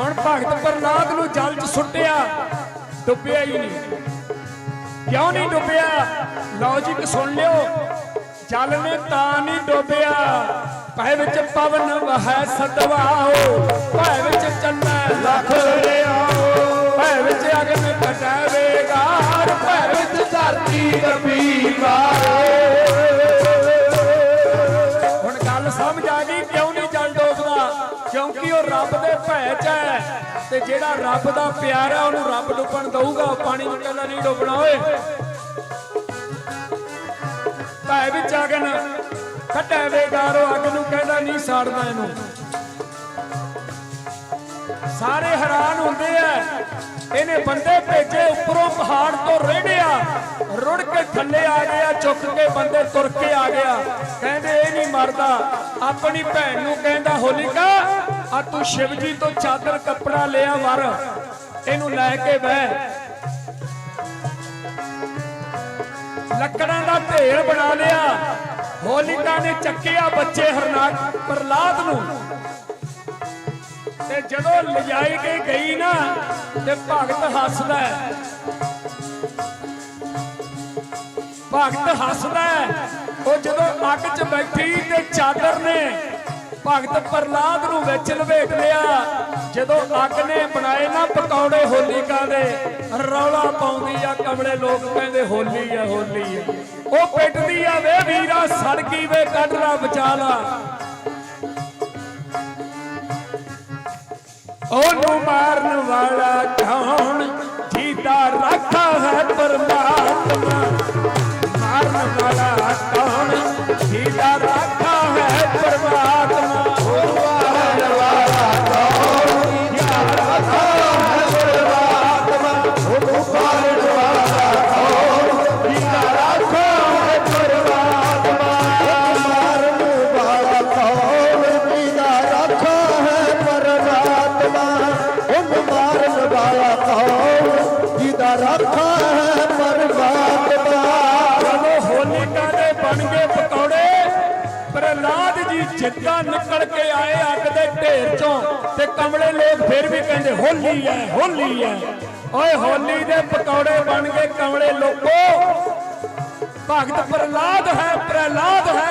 ਹੁਣ ਭਗਤ ਪ੍ਰਲਾਦ ਨੂੰ ਜਲ 'ਚ ਸੁੱਟਿਆ, ਡੁੱਬਿਆ ਹੀ ਨਹੀਂ। ਕਿਉਂ ਨਹੀਂ ਡੁੱਬਿਆ? ਲੌਜੀਕ ਸੁਣ ਲਿਓ। ਜਲ ਨੇ ਤਾਂ ਨਹੀਂ ਡੁੱਬਿਆ। ਭੈ ਵਿੱਚ ਪਵਨ ਵਹੈ ਸਦਵਾਓ ਭੈ ਵਿੱਚ ਚੰਨਾ ਲੱਖ ਰਿਆਓ ਭੈ ਵਿੱਚ ਅਗਨ ਕਟਾਵੇਗਾ ਭੈ ਵਿੱਚ ਧਰਤੀ ਕੰਬੀ ਹੁਣ ਗੱਲ ਸਮਝ ਆ ਗਈ, ਕਿਉਂ ਰੱਬ ਦੇ ਭੈ ਚ ਹੈ। ਤੇ ਜਿਹੜਾ ਰੱਬ ਦਾ ਪਿਆਰ ਹੈ, ਉਹਨੂੰ ਰੱਬ ਡੁੱਬਣ ਦਊਗਾ। ਪਾਣੀ ਵਿੱਚ ਕਹਿੰਦਾ ਨਹੀਂ ਡੁੱਬਣਾ, ਓਏ। ਭੈ ਵਿੱਚ ਅਗਨ ਕੱਢੇ ਵੇਗਾਰੋ ਅੱਗ ਨੂੰ ਕਹਿੰਦਾ ਨਹੀਂ ਸਾੜਨਾ ਇਹਨੂੰ। ਸਾਰੇ ਹੈਰਾਨ ਹੁੰਦੇ ਆ। ਇਹਨੇ ਬੰਦੇ ਭੇਜੇ ਉੱਪਰੋਂ ਪਹਾੜ ਤੋਂ ਰੇੜਿਆ। ਰੁੜ ਕੇ ਥੱਲੇ ਆ ਗਿਆ ਚੁੱਕ ਕੇ ਬੰਦੇ ਤੁਰ ਕੇ ਆ ਗਿਆ। ਕਹਿੰਦੇ, ਇਹ ਨਹੀਂ ਮਰਦਾ। ਆਪਣੀ ਭੈਣ ਨੂੰ ਕਹਿੰਦਾ, ਹੋਲਿਕਾ ਆ ਤੂੰ ਸ਼ਿਵ ਜੀ ਤੋਂ ਚਾਦਰ ਕੱਪੜਾ ਲਿਆ ਵਰ ਇਹਨੂੰ ਲੈ ਕੇ ਬਹਿ ਲੱਕੜਾਂ ਦਾ ਢੇਰ ਬਣਾ ਲਿਆ ਹੋਲਿਕਾ ਨੇ ਚੱਕਿਆ ਬੱਚੇ ਹਰਨਾਕ ਪ੍ਰਲਾਦ ਨੂੰ ਤੇ ਜਦੋਂ ਲਿਜਾਈ ਕੇ ਗਈ ਨਾ, ਤੇ ਭਗਤ ਹੱਸਦਾ ਹੈ। ਭਗਤ ਹੱਸਦਾ ਹੈ। ਉਹ ਜਦੋਂ ਅੱਗ 'ਚ ਬੈਠੀ ਤੇ ਚਾਦਰ ਨੇ ਭਗਤ ਪ੍ਰਲਾਦ ਨੂੰ ਵਿੱਚ ਲਵੇਟ ਲਿਆ ਜਦੋਂ ਅੱਗ ਨੇ ਬਣਾਏ ਨਾ ਪਕੌੜੇ ਹੋਲੀਕਾ ਦੇ ਰੌਲਾ ਪਾਉਂਦੀ ਆ ਕਮਲੇ ਲੋਕ ਕਹਿੰਦੇ ਹੋਲੀ ਆ ਹੋਲੀ ਆ। ਉਹ ਪਿੱਟਦੀ ਆ ਵੇ ਵੀਰਾ ਸੜਕੀ ਵੇ ਕੱਢਣਾ ਬਚਾ ਲਾ ਉਹਨੂੰ ਮਾਰਨ ਵਾਲਾ ਕੌਣ? ਜੀਦਾ ਰੱਖਾ ਹੈ ਪਰਮਾਤਮਾ। ਮਾਰਨ ਵਾਲਾ ਜਿਹਦਾ ਰੱਖਾ ਹੈ ਪਰਮਾਤਮਾ ਜਦੋਂ ਹੋਲਿਕਾ ਦੇ ਬਣ ਗਏ ਪਕੌੜੇ? ਪ੍ਰਹਲਾਦ ਜੀ ਜਿੱਦਾਂ ਨਿਕਲ ਕੇ ਆਏ ਅੱਗ ਦੇ ਢੇਰ ਚੋਂ ਤੇ ਕਮਲੇ ਲੋਕ ਫਿਰ ਵੀ ਕਹਿੰਦੇ, ਹੋਲੀ ਹੈ ਹੋਲੀ ਹੈ। ਓਏ ਹੋਲੀ ਦੇ ਪਕੌੜੇ ਬਣ ਗਏ ਕਮਲੇ ਲੋਕੋ। ਭਗਤ ਪ੍ਰਹਲਾਦ ਹੈ ਪ੍ਰਹਲਾਦ ਹੈ।